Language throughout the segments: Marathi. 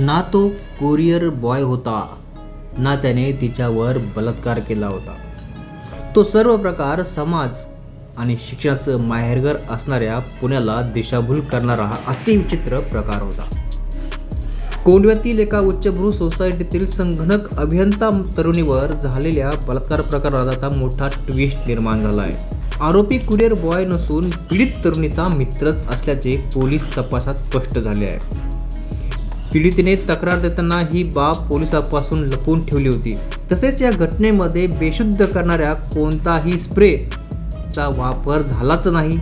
ना तो कुरिअर बॉय होता ना त्याने तिच्यावर बलात्कार केला होता. तो सर्व प्रकार समाज आणि शिक्षणाचं माहेरघर असणाऱ्या पुण्याला दिशाभूल करणारा हा अतिविचित्र प्रकार होता. कोंडव्यातील एका उच्चभ्रू सोसायटीतील संगणक अभियंता तरुणीवर झालेल्या बलात्कार प्रकारात आता मोठा ट्विस्ट निर्माण झाला आहे आरोपी कुरिअर बॉय नसून पीडित तरुणीचा मित्रच असल्याचे पोलीस तपासात स्पष्ट झाले आहे. पीडितीने तक्रार देताना ही बाब पोलिसांपासून लपवून ठेवली होती. तसेच या घटनेमध्ये बेशुद्ध करणाऱ्या कोणताही स्प्रेचा वापर झालाच नाही.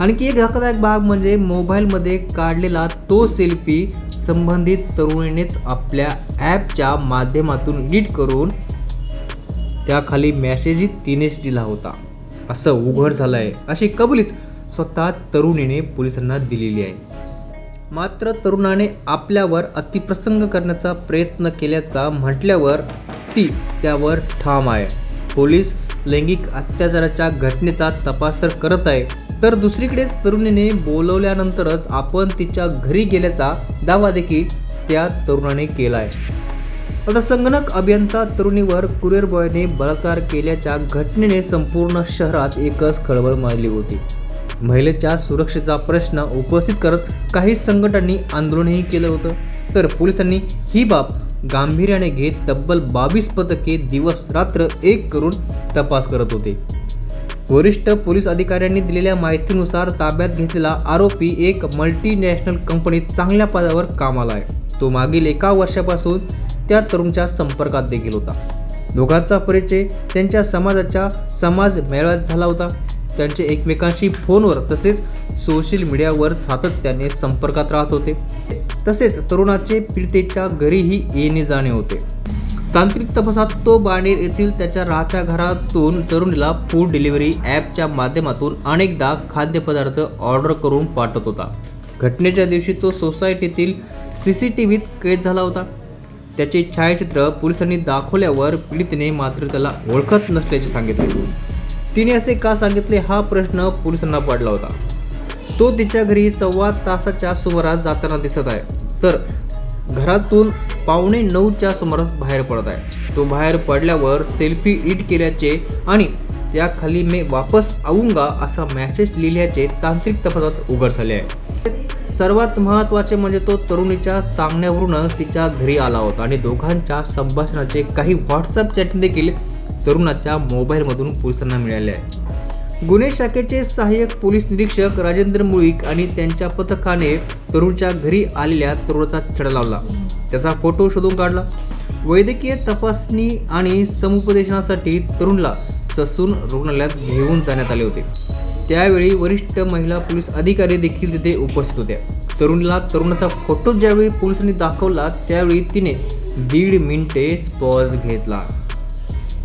आणखी एक धक्कादायक बाब म्हणजे मोबाईलमध्ये काढलेला तो सेल्फी संबंधित तरुणीनेच आपल्या ॲपच्या माध्यमातून एडिट करून त्याखाली मॅसेजही तिनेच दिला होता. असं उघड झालं आहे अशी कबुलीच स्वतः तरुणीने पोलिसांना दिलेली आहे. मात्र तरुणाने आपल्यावर अतिप्रसंग करण्याचा प्रयत्न केल्याचा म्हटल्यावर ती त्यावर ठाम आहे. पोलीस लैंगिक अत्याचाराच्या घटनेचा तपास तर करत आहे तर दुसरीकडेच तरुणीने बोलवल्यानंतरच आपण तिच्या घरी गेल्याचा दावा देखील त्या तरुणाने केला आहे आता संगणक अभियंता तरुणीवर कुरिअर बॉयने बलात्कार केल्याच्या घटनेने संपूर्ण शहरात एकच खळबळ मारली होती. महिलेच्या सुरक्षेचा प्रश्न उपस्थित करत काही संघटनांनी आंदोलनही केलं होतं. तर पोलिसांनी ही बाब गांभीर्याने घेत तब्बल बावीस पथके दिवस रात्र एक करून तपास करत होते. वरिष्ठ पोलीस अधिकाऱ्यांनी दिलेल्या माहितीनुसार ताब्यात घेतलेला आरोपी एक मल्टीनॅशनल कंपनीत चांगल्या पदावर कामाला आहे. तो मागील एका वर्षापासून त्या तरुणच्या संपर्कात देखील होता. दोघांचा परिचय त्यांच्या समाजाच्या समाज मेळाव्यात झाला होता. त्यांचे एकमेकांशी फोनवर तसेच सोशल मीडियावर सातत्याने संपर्कात राहत होते. तसेच तरुणाचे पीडितेच्या घरीही येणे जाणे होते. तांत्रिक तपासात तो बाणेर येथील त्याच्या राहत्या घरातून तरुणीला फूड डिलिव्हरी ॲपच्या माध्यमातून अनेकदा खाद्यपदार्थ ऑर्डर करून पाठवत होता. घटनेच्या दिवशी तो सोसायटीतील सी सी टी व्हीत कैद झाला होता. त्याचे छायाचित्र पोलिसांनी दाखवल्यावर पीडितने मात्र त्याला ओळखत नसल्याचे सांगितले. तिने असे का सांगितले हा प्रश्न पोलिसांना पडला होता. तो तिच्या घरी सव्वा तासाच्या सुमारास जाताना दिसत आहे. तर घरातून पावणे नऊच्या सुमारास बाहेर पडत आहे. तो बाहेर पडल्यावर सेल्फी एडिट केल्याचे आणि त्याखाली मी वापस आऊंगा असा मेसेज लिहिल्याचे तांत्रिक तपासात उघड झाले आहे. सर्वात महत्त्वाचे म्हणजे तो तरुणीच्या सांगण्यावरूनच तिच्या घरी आला होता आणि दोघांच्या संभाषणाचे काही व्हॉट्सअप चॅटिंग देखील तरुणाच्या मोबाईलमधून पोलिसांना मिळाले आहे. गुन्हे शाखेचे सहाय्यक पोलीस निरीक्षक राजेंद्र मुळीक आणि त्यांच्या पथकाने तरुणच्या घरी आलेल्या तरुणाचा छडा लावला. त्याचा फोटो शोधून काढला. वैद्यकीय तपासणी आणि समुपदेशनासाठी तरुणला ससून रुग्णालयात घेऊन जाण्यात आले होते. त्यावेळी वरिष्ठ महिला पोलीस अधिकारी देखील तिथे उपस्थित होत्या. तरुणला तरुणाचा फोटो ज्यावेळी पोलिसांनी दाखवला त्यावेळी तिने दीड मिनिटे पॉज घेतला.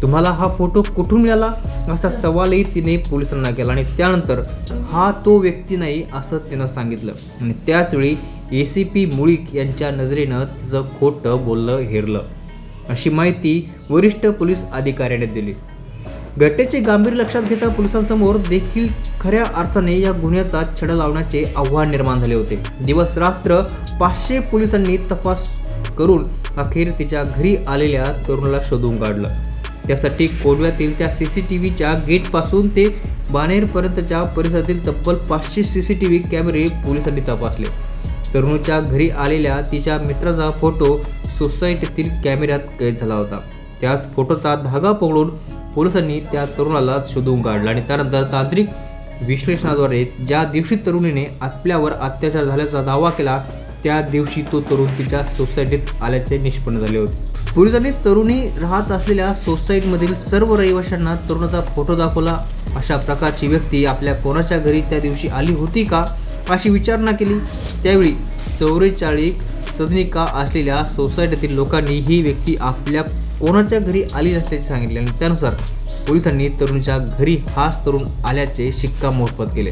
तुम्हाला हा फोटो कुठून मिळाला? असा सवालही तिने पोलिसांना केला आणि त्यानंतर हा तो व्यक्ती नाही असं तिनं सांगितलं. आणि त्याचवेळी ए सी पी मुळीक यांच्या नजरेनं तिचं खोटं बोललं हेरलं. अशी माहिती वरिष्ठ पोलीस अधिकाऱ्याने दिली. घटनेचे गांभीर्य लक्षात घेता पोलिसांसमोर देखील खऱ्या अर्थाने या गुन्ह्याचा छडा लावण्याचे आव्हान निर्माण झाले होते. दिवस रात्र पाचशे पोलिसांनी तपास करून अखेर तिच्या घरी आलेल्या तरुणाला शोधून काढलं. त्यासाठी कोडव्यातील त्या सी सी टी व्हीच्या गेटपासून ते बाणेरपर्यंतच्या परिसरातील तब्बल पाचशे सी सी टी व्ही कॅमेरे पोलिसांनी तपासले. तरुणीच्या घरी आलेल्या तिच्या मित्राचा फोटो सोसायटीतील कॅमेऱ्यात कैद झाला होता. त्याच फोटोचा धागा पकडून पोलिसांनी त्या तरुणाला शोधून काढला आणि त्यानंतर तांत्रिक विश्लेषणाद्वारे ज्या दिवशी तरुणीने आपल्यावर अत्याचार झाल्याचा दावा केला त्या दिवशी तो तरुण तिच्या सोसायटीत आल्याचे निष्पन्न झाले होते. पोलिसांनी तरुणी राहत असलेल्या सोसायटीमधील सर्व रहिवाशांना तरुणाचा फोटो दाखवला. अशा प्रकारची व्यक्ती आपल्या कोणाच्या घरी त्या दिवशी आली होती का? अशी विचारणा केली. त्यावेळी चौवेचाळीस सदनिका असलेल्या सोसायटीतील लोकांनी ही व्यक्ती आपल्या कोणाच्या घरी आली नसल्याचे सांगितले आणि त्यानुसार पोलिसांनी तरुणीच्या घरी हाच तरुण आल्याचे शिक्कामोर्तब केले.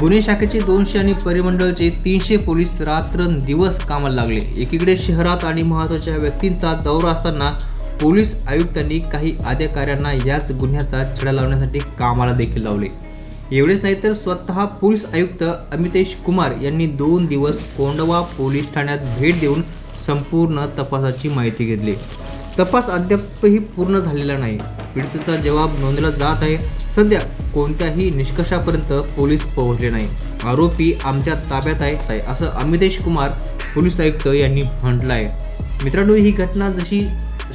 गुन्हे शाखेचे दोनशे आणि परिमंडळचे तीनशे पोलीस रात्र दिवस कामाला लागले. एकीकडे शहरात आणि महत्त्वाच्या व्यक्तींचा दौरा असताना पोलीस आयुक्तांनी काही अधिकाऱ्यांना याच गुन्ह्याचा छडा लावण्यासाठी कामाला देखील लावले. एवढेच नाही तर स्वतः पोलीस आयुक्त अमितेश कुमार यांनी दोन दिवस कोंडवा पोलीस ठाण्यात भेट देऊन संपूर्ण तपासाची माहिती घेतली. तपास अद्यापही पूर्ण झालेला नाही. पीडितेचा जबाब नोंदला जात आहे. सध्या कोणत्याही निष्कर्षापर्यंत पोलीस पोहोचले नाही. आरोपी आमच्या ताब्यात आहे असं अमितेश कुमार पोलीस आयुक्त यांनी म्हटलं आहे मित्रांनो ही घटना जशी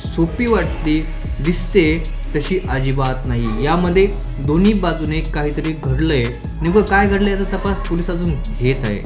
सोपी वाटते दिसते तशी अजिबात नाही. यामध्ये दोन्ही बाजूने काहीतरी घडलंय. नेमकं काय घडलंय याचा तपास पोलीस अजून घेत आहे.